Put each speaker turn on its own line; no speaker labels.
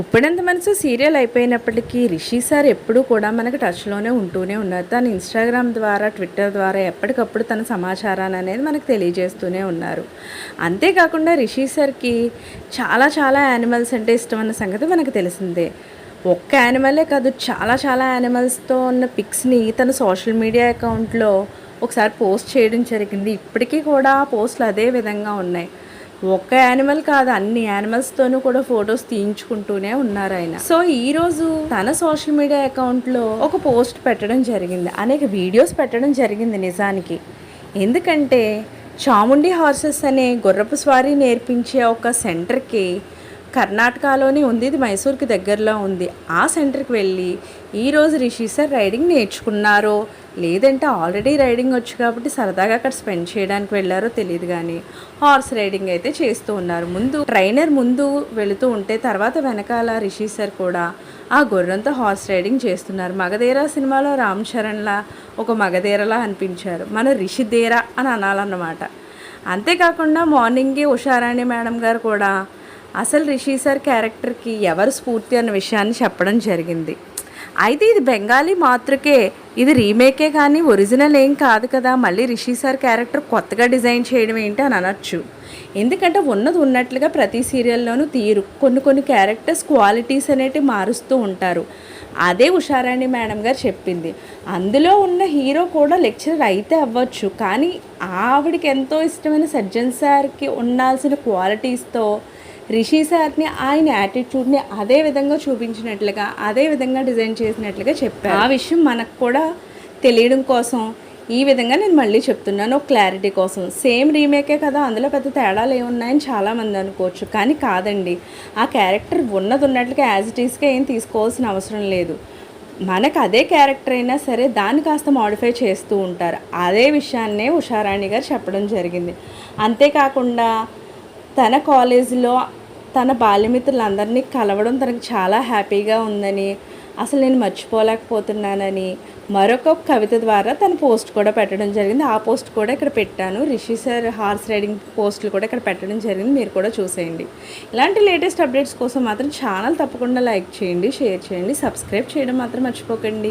గుప్పెడంత మనసు serial అయిపోయినప్పటికీ Rishi sir ఎప్పుడూ కూడా మనకు టచ్లోనే ఉంటూనే ఉన్నారు. తను ఇన్స్టాగ్రామ్ ద్వారా ట్విట్టర్ ద్వారా ఎప్పటికప్పుడు తన సమాచారాన్ని అనేది మనకు తెలియజేస్తూనే ఉన్నారు. అంతేకాకుండా రిషి సార్కి చాలా చాలా యానిమల్స్ అంటే ఇష్టం అన్న సంగతి మనకు తెలిసిందే. ఒక్క యానిమలే కాదు చాలా చాలా యానిమల్స్తో ఉన్న పిక్స్ని తన సోషల్ మీడియా అకౌంట్లో ఒకసారి పోస్ట్ చేయడం జరిగింది. ఇప్పటికీ కూడా ఆ పోస్టులు అదే విధంగా ఉన్నాయి. ఒక్క యానిమల్ కాదు అన్ని యానిమల్స్తోనూ కూడా ఫొటోస్ తీయించుకుంటూనే ఉన్నారు ఆయన. సో ఈ రోజు తన సోషల్ మీడియా అకౌంట్లో ఒక పోస్ట్ పెట్టడం జరిగింది. అనేక వీడియోస్ పెట్టడం జరిగింది నిజానికి. ఎందుకంటే చాముండి హార్సెస్ అనే గుర్రపు స్వారీ నేర్పించే ఒక సెంటర్కి కర్ణాటకలోనే ఉంది ఇది మైసూర్కి దగ్గరలో ఉంది. ఆ సెంటర్కి వెళ్ళి ఈరోజు రిషి సార్ రైడింగ్ నేర్చుకున్నారో లేదంటే ఆల్రెడీ రైడింగ్ వచ్చు కాబట్టి సరదాగా అక్కడ స్పెండ్ చేయడానికి వెళ్ళారో తెలియదు కానీ హార్స్ రైడింగ్ అయితే చేస్తూ ఉన్నారు. ముందు ట్రైనర్ ముందు వెళుతూ ఉంటే తర్వాత వెనకాల రిషి సార్ కూడా ఆ గుర్రంతో హార్స్ రైడింగ్ చేస్తున్నారు. మగధేరా సినిమాలో రామ్ చరణ్లా ఒక మగధేరలా అనిపించారు. మన రిషిదేరా అని అనాలన్నమాట. అంతేకాకుండా మార్నింగే ఉషారాణి మేడం గారు కూడా అసలు రిషి సార్ క్యారెక్టర్కి ఎవరు స్ఫూర్తి అన్న విషయాన్ని చెప్పడం జరిగింది. అయితే ఇది బెంగాలీ మాతృకే ఇది రీమేకే కానీ ఒరిజినల్ ఏం కాదు కదా మళ్ళీ రిషి సార్ క్యారెక్టర్ కొత్తగా డిజైన్ చేయడం ఏంటి అని అనొచ్చు. ఎందుకంటే ఉన్నది ఉన్నట్లుగా ప్రతి సీరియల్లోనూ తీరు కొన్ని కొన్ని క్యారెక్టర్స్ క్వాలిటీస్ అనేటివి మారుస్తూ ఉంటారు. అదే ఉషారాణి మేడం గారు చెప్పింది. అందులో ఉన్న హీరో కూడా లెక్చరర్ అయితే అవ్వచ్చు కానీ ఆవిడకి ఎంతో ఇష్టమైన సజ్జన్ సార్కి ఉండాల్సిన క్వాలిటీస్తో రిషి సార్ని ఆయన యాటిట్యూడ్ని అదే విధంగా చూపించినట్లుగా అదే విధంగా డిజైన్ చేసినట్లుగా చెప్పారు. ఆ విషయం మనకు కూడా తెలియడం కోసం ఈ విధంగా నేను మళ్ళీ చెప్తున్నాను ఒక క్లారిటీ కోసం. సేమ్ రీమేకే కదా అందులో పెద్ద తేడాలు ఏమున్నాయని చాలామంది అనుకోవచ్చు కానీ కాదండి. ఆ క్యారెక్టర్ ఉన్నది ఉన్నట్లుగా యాజ్ ఇట్ ఈస్గా ఏం తీసుకోవాల్సిన అవసరం లేదు. మనకు అదే క్యారెక్టర్ అయినా సరే దాన్ని కాస్త మాడిఫై చేస్తూ ఉంటారు. అదే విషయాన్నే ఉషారాణి గారు చెప్పడం జరిగింది. అంతేకాకుండా తన కాలేజీలో తన బాల్యమిత్రులందరినీ కలవడం తనకు చాలా హ్యాపీగా ఉందని అసలు నేను మర్చిపోలేకపోతున్నానని మరొక కవిత ద్వారా తన పోస్ట్ కూడా పెట్టడం జరిగింది. ఆ పోస్ట్ కూడా ఇక్కడ పెట్టాను. రిషి సార్ హార్స్ రైడింగ్ పోస్టులు కూడా ఇక్కడ పెట్టడం జరిగింది. మీరు కూడా చూసేయండి. ఇలాంటి లేటెస్ట్ అప్డేట్స్ కోసం మాత్రం ఛానల్ తప్పకుండా లైక్ చేయండి షేర్ చేయండి సబ్స్క్రైబ్ చేయడం మాత్రం మర్చిపోకండి.